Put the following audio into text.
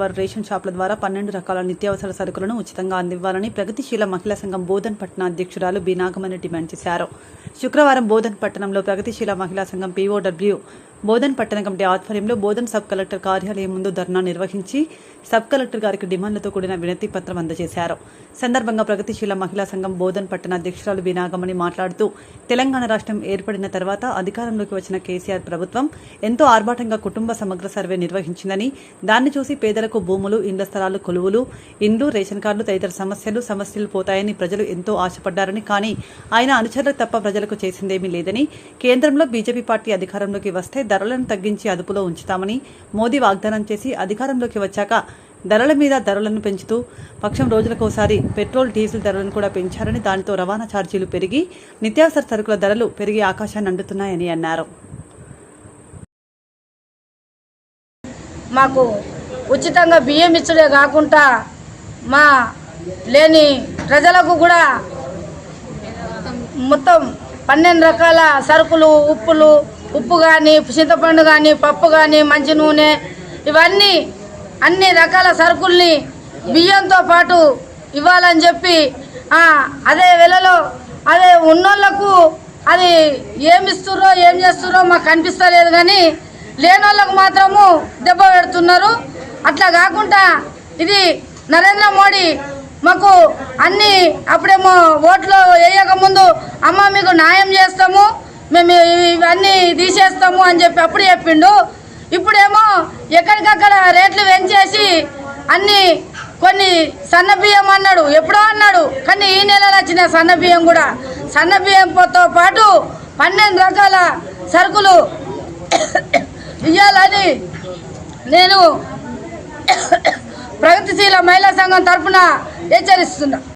వారు రేషన్ షాపుల ద్వారా పన్నెండు రకాల నిత్యావసర సరుకులను ఉచితంగా అందివ్వాలని ప్రగతిశీల మహిళా సంఘం బోధన్ పట్టణ అధ్యక్షురాలు బి నాగమణి డిమాండ్ చేశారు. శుక్రవారం బోధన్ పట్టణంలో ప్రగతిశీల మహిళా సంఘం పీఓడబ్ల్యూ బోధన్ పట్టణ కమిటీ ఆధ్వర్యంలో బోధన్ సబ్ కలెక్టర్ కార్యాలయం ముందు ధర్నా నిర్వహించి సబ్ కలెక్టర్ గారికి డిమాండ్లతో కూడిన వినతి పత్రం అందజేశారు. సందర్భంగా ప్రగతిశీల మహిళా సంఘం బోధన్ పట్టణ అధ్యక్షురాలు వినాగమని మాట్లాడుతూ తెలంగాణ రాష్ట్రం ఏర్పడిన తర్వాత అధికారంలోకి వచ్చిన కేసీఆర్ ప్రభుత్వం ఎంతో ఆర్భాటంగా కుటుంబ సమగ్ర సర్వే నిర్వహించిందని దాన్ని చూసి పేదలకు భూములు ఇండ్ల స్థలాలు కొలువులు ఇండ్లు రేషన్ కార్డులు తదితర సమస్యలు సమస్యలు పోతాయని ప్రజలు ఎంతో ఆశపడ్డారని కానీ ఆయన అనుచరులకు తప్ప ప్రజలకు చేసిందేమీ లేదని కేంద్రంలో బీజేపీ పార్టీ అధికారంలోకి వస్తే ధరలను తగ్గించి అదుపులో ఉంచుతామని మోదీ వాగ్దానం చేసి అధికారంలోకి వచ్చాక ధరల మీద ధరలను పెంచుతూ పక్షం రోజులకోసారి పెట్రోల్ డీజిల్ ధరలను కూడా పెంచారని దానితో రవాణా ఛార్జీలు పెరిగి నిత్యావసర సరుకుల ధరలు పెరిగి ఆకాశాన్ని అండుతున్నాయని అన్నారు. మాకు ఉచితంగా బియ్యం ఇచ్చుడే కాకుండా మా లేని ప్రజలకు కూడా మొత్తం పన్నెండు రకాల సరుకులు ఉప్పులు ఉప్పు కానీ చింతపండు కానీ పప్పు కానీ మంచి నూనె ఇవన్నీ అన్ని రకాల సరుకుల్ని బియ్యంతో పాటు ఇవ్వాలని చెప్పి అదే వెలలో అదే ఉన్నోళ్ళకు అది ఏమి ఇస్తుర్రో ఏం చేస్తుర్రో మాకు కనిపిస్తలేదు కానీ లేనోళ్ళకు మాత్రము దెబ్బ పెడుతున్నారు. అట్లా కాకుండా ఇది నరేంద్ర మోడీ మాకు అన్నీ అప్పుడేమో ఓట్లు వేయక ముందు అమ్మ మీకు న్యాయం చేస్తాము. మేము ఇవన్నీ తీసేస్తాము అని చెప్పి అప్పుడు చెప్పిండు. ఇప్పుడేమో ఎక్కడికక్కడ రేట్లు పెంచేసి అన్ని కొన్ని సన్న బియ్యం అన్నాడు. ఎప్పుడో అన్నాడు. కానీ ఈ నెలలో వచ్చిన సన్న బియ్యం కూడా. సన్న బియ్యంతో పాటు పన్నెండు రకాల సరుకులు ఇవ్వాలని నేను ప్రగతిశీల మహిళా సంఘం తరఫున హెచ్చరిస్తున్నా.